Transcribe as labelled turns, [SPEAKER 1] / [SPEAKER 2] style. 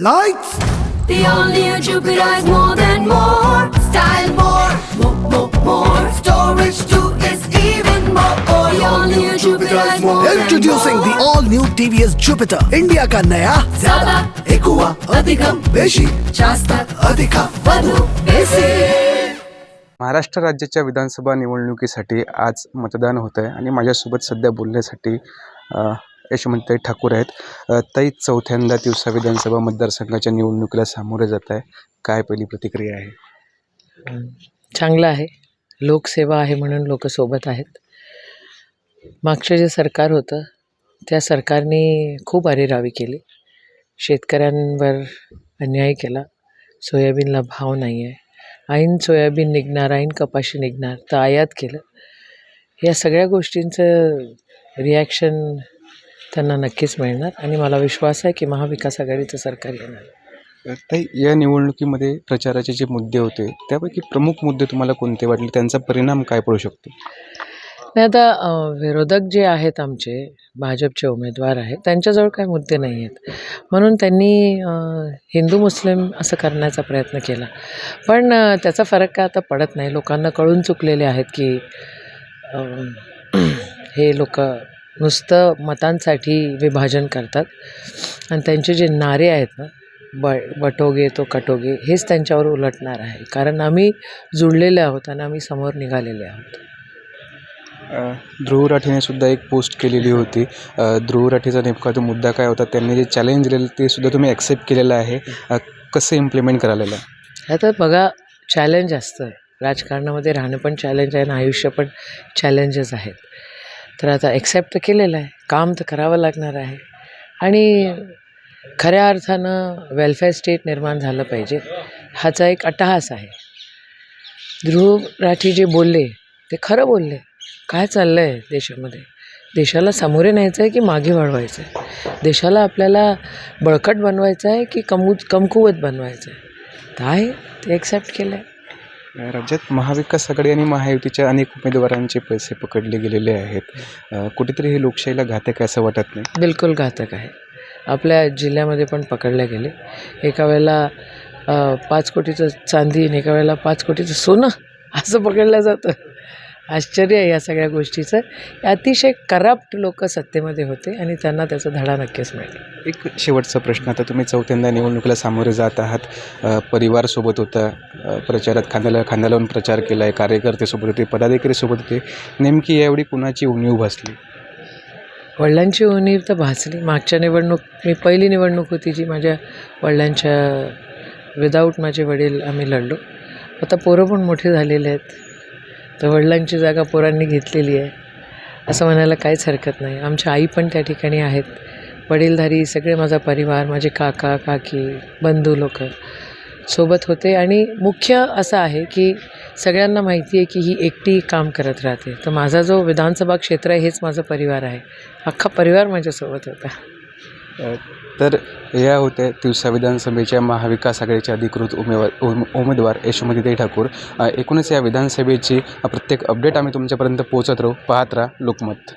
[SPEAKER 1] Lights,
[SPEAKER 2] The new Jupiter is more than more. Style more, more, more, more. Storage too is even more. The new Jupiter is more
[SPEAKER 1] introducing the
[SPEAKER 2] than
[SPEAKER 1] all new TVS Jupiter, India का नया
[SPEAKER 2] ज्यादा
[SPEAKER 1] एकुआ
[SPEAKER 2] अधिकम
[SPEAKER 1] बेशी
[SPEAKER 2] जास्त
[SPEAKER 1] अधिका
[SPEAKER 2] વધુ बेसी
[SPEAKER 3] महाराष्ट्र राज्याच्या विधानसभा निवडणुकीसाठी आज मतदान होत आहे आणि माझ्यासोबत सध्या बोलण्यासाठी यशवंतताई ठाकूर आहेत. ताई चौथ्यांदा दिवसा विधानसभा मतदारसंघाच्या निवडणुकीला सामोरे जात आहे. काय पहिली प्रतिक्रिया आहे?
[SPEAKER 4] चांगलं आहे. लोकसेवा आहे म्हणून लोक सोबत आहेत. मागचं जे सरकार होतं त्या सरकारने खूप अरेरावी केली. शेतकऱ्यांवर अन्याय केला. सोयाबीनला भाव नाही आहे. ऐन सोयाबीन निघणार ऐन कपाशी निघणार तर आयात केलं. या सगळ्या गोष्टींचं रिॲक्शन त्यांना नक्कीच मिळणार आणि मला विश्वास आहे की महाविकास आघाडीचं सरकार येणार.
[SPEAKER 3] ताई या निवडणुकीमध्ये प्रचाराचे जे मुद्दे होते त्यापैकी प्रमुख मुद्दे तुम्हाला कोणते वाटले? त्यांचा परिणाम काय पडू शकतो?
[SPEAKER 4] नाही आता विरोधक जे आहेत आमचे भाजपचे उमेदवार आहेत त्यांच्याजवळ काही मुद्दे नाही आहेत. म्हणून त्यांनी हिंदू मुस्लिम असं करण्याचा प्रयत्न केला. पण त्याचा फरक काय आता पडत नाही. लोकांना कळून चुकलेले आहेत की हे लोक नुसतं मतांसाठी विभाजन करतात. आणि त्यांचे जे नारे आहेत ना ब बटोगे तो कटोगे हेच त्यांच्यावर उलटणार आहे. कारण आम्ही जुळलेले आहोत आणि आम्ही समोर निघालेले आहोत.
[SPEAKER 3] ध्रुव राठीने सुद्धा एक पोस्ट केलेली होती. ध्रुव राठीचा नेमका तो मुद्दा काय होता त्यांनी जे चॅलेंज दिलेलं ते सुद्धा तुम्ही ॲक्सेप्ट केलेलं आहे. कसं इम्प्लिमेंट करालेलं? आहे
[SPEAKER 4] आता बघा चॅलेंज असतं. राजकारणामध्ये राहणं पण चॅलेंज आहे आणि आयुष्य पण चॅलेंजेस आहेत. तर आता ॲक्सेप्ट तर केलेलं आहे. काम तर करावं लागणार आहे. आणि खऱ्या अर्थानं वेलफेअर स्टेट निर्माण झालं पाहिजे. ह्याचा एक अट्टहास आहे. ध्रुव राठी जे बोलले ते खरं बोलले. काय चाललं आहे देशामध्ये? देशाला सामोरे न्यायचं आहे की मागे वाढवायचं आहे देशाला आपल्याला बळकट बनवायचं आहे की कमू कमकुवत बनवायचं आहे काय ते ॲक्सेप्ट केलं आहे
[SPEAKER 3] राज्यात महाविकास आघाडी आणि महायुतीच्या अनेक उमेदवारांचे पैसे पकडले गेलेले आहेत. कुठेतरी हे लोकशाहीला घातक आहे असं वाटत नाही?
[SPEAKER 4] बिलकुल घातक आहे. आपल्या जिल्ह्यामध्ये पण पकडले गेले. एका वेळेला पाच कोटीचं चांदी आणि एका वेळेला पाच कोटीचं सोनं असं पकडलं जातं. आश्चर्य आहे या सगळ्या गोष्टीचं. अतिशय करप्ट लोक सत्तेमध्ये होते आणि त्यांना त्याचा धडा नक्कीच मिळेल.
[SPEAKER 3] एक शेवटचा प्रश्न आता तुम्ही चौथ्यांदा निवडणुकीला सामोरे जात आहात. अ, परिवारसोबत होता. अ, प्रचारात खांद्याला खांदा लावून प्रचार केला आहे कार्यकर्तेसोबत होते पदाधिकारीसोबत होते. नेमकी यावेळी कुणाची उणीव भासली?
[SPEAKER 4] वडिलांची उणीव तर भासली. मागच्या निवडणूक मी पहिली निवडणूक होती जी माझ्या वडिलांच्या विदाऊट माझे वडील आम्ही लढलो. आता पोरं पण मोठे झालेले आहेत. तर वडिलांची जागा पोरांनी घेतलेली आहे. असं म्हणायला काहीच हरकत नाही. आमच्या आई पण त्या ठिकाणी आहेत. वडीलधारी सगळे माझा परिवार माझे काका काकी बंधू लोक सोबत होते आणि मुख्य असं आहे की सगळ्यांना माहिती आहे की ही एकटी काम करत राहते. तर माझा जो विधानसभा क्षेत्र आहे हेच माझा परिवार आहे. अख्खा परिवार माझ्यासोबत होता.
[SPEAKER 3] तर या होत्या तिवसा विधानसभेच्या महाविकास आघाडीचे अधिकृत उमेवार उम- उमेदवार यशोमती ठाकूर. एकूणच या विधानसभेची प्रत्येक अपडेट आम्ही तुमच्यापर्यंत पोहोचत राहू. पाहत राहा लोकमत.